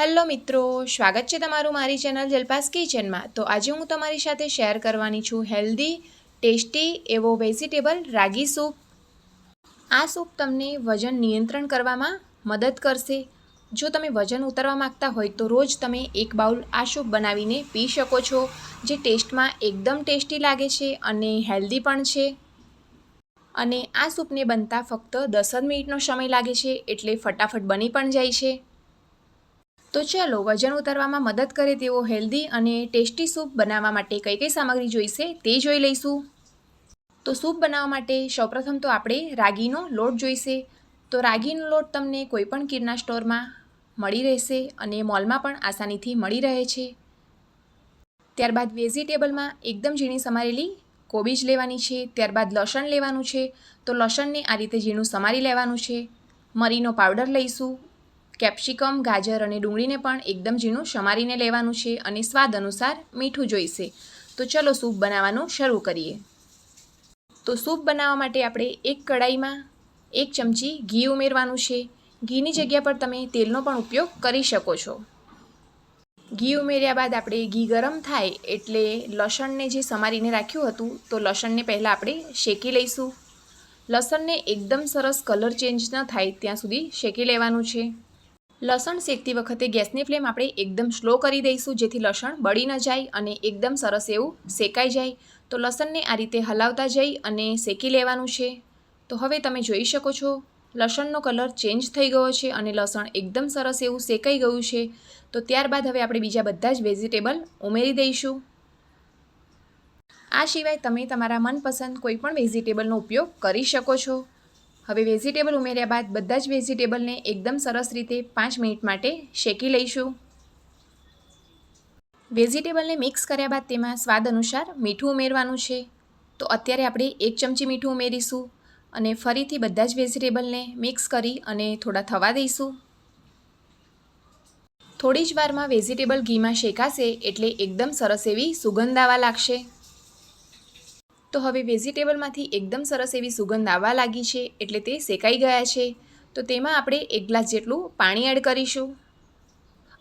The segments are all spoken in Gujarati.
હેલો મિત્રો, સ્વાગત છે તમારું મારી ચેનલ જલપાસ કિચનમાં. તો આજે હું તમારી સાથે શેર કરવાની છું હેલ્ધી, ટેસ્ટી, એવો વેજીટેબલ રાગી સૂપ. આ સૂપ તમને વજન નિયંત્રણ કરવામાં મદદ કરશે. જો તમે વજન ઉતારવા માંગતા હોય તો રોજ તમે એક બાઉલ આ સૂપ બનાવીને પી શકો છો, જે ટેસ્ટમાં એકદમ ટેસ્ટી લાગે છે અને હેલ્ધી પણ છે. અને આ સૂપને બનતા ફક્ત દસ જ મિનિટનો સમય લાગે છે, એટલે ફટાફટ બની પણ જાય છે. તો ચાલો વજન ઉતારવામાં મદદ કરે તેવો હેલ્ધી અને ટેસ્ટી સૂપ બનાવવા માટે કઈ કઈ સામગ્રી જોઈશે તે જોઈ લઈશું. તો સૂપ બનાવવા માટે સૌપ્રથમ તો આપણે રાગીનો લોટ જોઈશે. તો રાગીનો લોટ તમને કોઈપણ કિરના સ્ટોરમાં મળી રહેશે અને મોલમાં પણ આસાનીથી મળી રહે છે. ત્યારબાદ વેજીટેબલમાં એકદમ ઝીણી સમારેલી કોબીજ લેવાની છે, ત્યારબાદ લસણ લેવાનું છે. તો લસણને આ રીતે ઝીણું સમારી લેવાનું છે. મરીનો પાવડર લઈશું કેપ્સિકમ, ગાજર અને ડુંગળીને પણ એકદમ ઝીણું સમારીને લેવાનું છે અને સ્વાદ અનુસાર મીઠું જોઈશે. તો ચલો સૂપ બનાવવાનું શરૂ કરીએ. તો સૂપ બનાવવા માટે આપણે એક કડાઈમાં એક ચમચી ઘી ઉમેરવાનું છે. ઘીની જગ્યા પર તમે તેલનો પણ ઉપયોગ કરી શકો છો. ઘી ઉમેર્યા બાદ આપણે ઘી ગરમ થાય એટલે લસણને જે સમારીને રાખ્યું હતું તો લસણને પહેલાં આપણે શેકી લઈશું. લસણને એકદમ સરસ કલર ચેન્જ ન થાય ત્યાં સુધી શેકી લેવાનું છે. લસણ શેકતી વખતે ગેસની ફ્લેમ આપણે એકદમ સ્લો કરી દઈશું, જેથી લસણ બળી ન જાય અને એકદમ સરસ એવું શેકાઈ જાય. તો લસણને આ રીતે હલાવતા જઈ અને શેકી લેવાનું છે. તો હવે તમે જોઈ શકો છો, લસણનો કલર ચેન્જ થઈ ગયો છે અને લસણ એકદમ સરસ એવું શેકાઈ ગયું છે. તો ત્યારબાદ હવે આપણે બીજા બધા જ વેજીટેબલ ઉમેરી દઈશું. આ સિવાય તમે તમારા મનપસંદ કોઈપણ વેજીટેબલનો ઉપયોગ કરી શકો છો. હવે વેજીટેબલ ઉમેર્યા બાદ બધા જ વેજીટેબલને એકદમ સરસ રીતે પાંચ મિનિટ માટે શેકી લઈશું. વેજીટેબલને મિક્સ કર્યા બાદ તેમાં સ્વાદ અનુસાર મીઠું ઉમેરવાનું છે. તો અત્યારે આપણે એક ચમચી મીઠું ઉમેરીશું અને ફરીથી બધા જ વેજીટેબલને મિક્સ કરી અને થોડા થવા દઈશું. થોડી જ વારમાં વેજીટેબલ ઘીમાં શેકાશે એટલે એકદમ સરસ એવી સુગંધ આવવા લાગશે. તો હવે વેજીટેબલમાંથી એકદમ સરસ એવી સુગંધ આવવા લાગી છે, એટલે તે શેકાઈ ગયા છે. તો તેમાં આપણે એક ગ્લાસ જેટલું પાણી એડ કરીશું.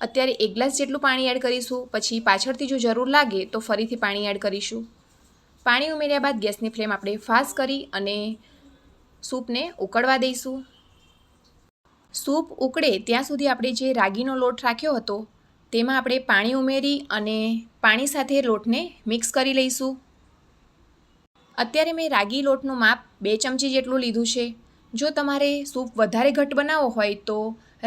અત્યારે એક ગ્લાસ જેટલું પાણી એડ કરીશું, પછી પાછળથી જો જરૂર લાગે તો ફરીથી પાણી એડ કરીશું. પાણી ઉમેર્યા બાદ ગેસની ફ્લેમ આપણે ફાસ્ટ કરી અને સૂપને ઉકળવા દઈશું. સૂપ ઉકળે ત્યાં સુધી આપણે જે રાગીનો લોટ રાખ્યો હતો, તેમાં આપણે પાણી ઉમેરી અને પાણી સાથે લોટને મિક્સ કરી લઈશું. અત્યારે મેં રાગી લોટનું માપ બે ચમચી જેટલું લીધું છે. જો તમારે સૂપ વધારે ઘટ બનાવવો હોય તો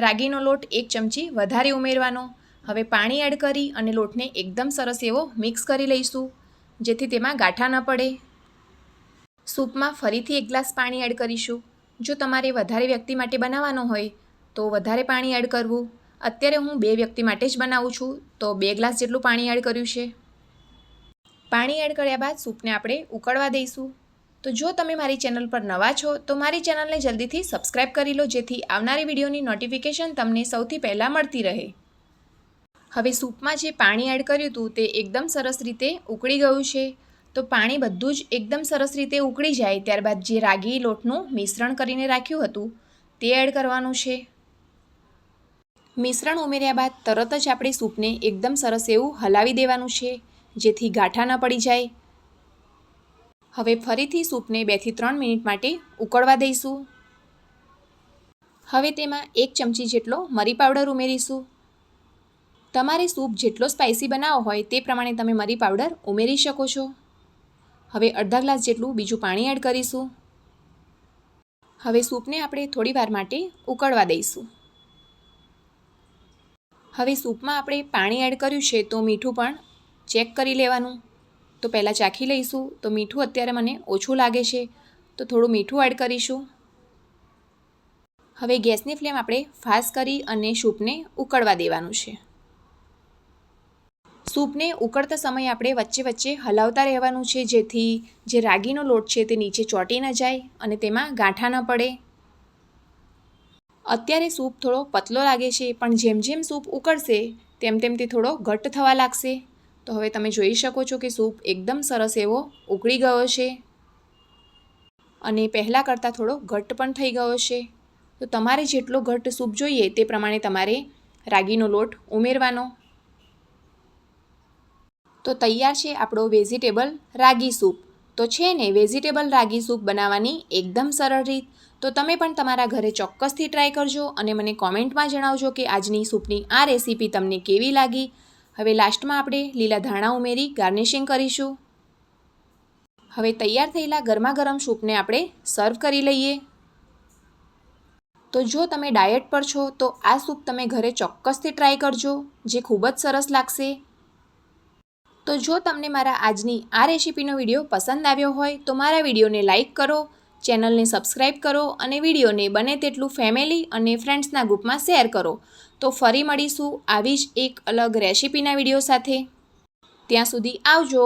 રાગીનો લોટ એક ચમચી વધારે ઉમેરવાનો. હવે પાણી એડ કરી અને લોટને એકદમ સરસ એવો મિક્સ કરી લઈશું, જેથી તેમાં ગાંઠા ન પડે. સૂપમાં ફરીથી એક ગ્લાસ પાણી એડ કરીશું. જો તમારે વધારે વ્યક્તિ માટે બનાવવાનો હોય તો વધારે પાણી એડ કરવું. અત્યારે હું બે વ્યક્તિ માટે જ બનાવું છું, તો બે ગ્લાસ જેટલું પાણી એડ કર્યું છે. પાણી એડ કર્યા બાદ સૂપને આપણે ઉકળવા દઈશું. તો જો તમે મારી ચેનલ પર નવા છો, તો મારી ચેનલને જલ્દીથી સબસ્ક્રાઇબ કરી લો, જેથી આવનારી વિડીયોની નોટિફિકેશન તમને સૌથી પહેલાં મળતી રહે. હવે સૂપમાં જે પાણી એડ કર્યું હતું, તે એકદમ સરસ રીતે ઉકળી ગયું છે. તો પાણી બધું જ એકદમ સરસ રીતે ઉકળી જાય, ત્યારબાદ જે રાગી લોટનું મિશ્રણ કરીને રાખ્યું હતું, તે એડ કરવાનું છે. મિશ્રણ ઉમેર્યા બાદ તરત જ આપણે સૂપને એકદમ સરસ એવું હલાવી દેવાનું છે. જેથી ગાંઠા ન પડી જાય. હવે ફરીથી સૂપને બેથી ત્રણ મિનિટ માટે ઉકળવા દઈશું. હવે તેમાં એક ચમચી જેટલો મરી પાવડર ઉમેરીશું. તમારે સૂપ જેટલો સ્પાઇસી બનાવો હોય તે પ્રમાણે તમે મરી પાવડર ઉમેરી શકો છો. હવે અડધા ગ્લાસ જેટલું બીજું પાણી એડ કરીશું. હવે સૂપને આપણે થોડી વાર માટે ઉકળવા દઈશું. હવે સૂપમાં આપણે પાણી એડ કર્યું છે તો મીઠું પણ ચેક કરી લેવાનું. તો પહેલાં ચાખી લઈશું. તો મીઠું અત્યારે મને ઓછું લાગે છે. તો થોડું મીઠું એડ કરીશું. હવે ગેસની ફ્લેમ આપણે ફાસ્ટ કરી અને સૂપને ઉકળવા દેવાનું છે. સૂપને ઉકળતા સમયે આપણે વચ્ચે વચ્ચે હલાવતા રહેવાનું છે. જેથી જે રાગીનો લોટ છે તે નીચે ચોંટી ન જાય અને તેમાં ગાંઠા ન પડે. અત્યારે સૂપ થોડો પતલો લાગે છે, પણ જેમ જેમ સૂપ ઉકળશે, તેમ તેમ તે થોડો ઘટ્ટ થવા લાગશે. તો હવે તમે જોઈ શકો છો કે સૂપ એકદમ સરસ એવો ઉકળી ગયો છે. અને પહેલાં કરતાં થોડો ઘટ્ટ પણ થઈ ગયો છે. તો તમારે જેટલો ઘટ્ટ સૂપ જોઈએ તે પ્રમાણે તમારે રાગીનો લોટ ઉમેરવાનો. તો તૈયાર છે આપણો વેજીટેબલ રાગી સૂપ. તો છે ને, વેજીટેબલ રાગી સૂપ બનાવવાની એકદમ સરળ રીત. તો તમે પણ તમારા ઘરે ચોક્કસથી ટ્રાય કરજો અને મને કોમેન્ટમાં જણાવજો કે આજની સૂપની આ રેસીપી તમને કેવી લાગી. હવે લાસ્ટમાં આપણે લીલા ધાણા ઉમેરી ગાર્નિશિંગ કરીશું. હવે તૈયાર થયેલા ગરમા ગરમ સૂપને આપણે સર્વ કરી લઈએ. તો જો તમે ડાયટ પર છો, તો આ સૂપ તમે ઘરે ચોક્કસથી ટ્રાય કરજો, જે ખૂબ જ સરસ લાગશે. તો જો તમને મારા આજની આ રેસીપીનો વીડિયો પસંદ આવ્યો હોય, તો મારા વિડીયોને લાઇક કરો ચેનલને સબસ્ક્રાઈબ કરો અને વિડીયોને બને તેટલું ફેમિલી અને ફ્રેન્ડ્સના ગ્રુપમાં શેર કરો. તો ફરી મળીશું આવી જ એક અલગ રેસીપીના વીડિયો સાથે. ત્યાં સુધી આવજો.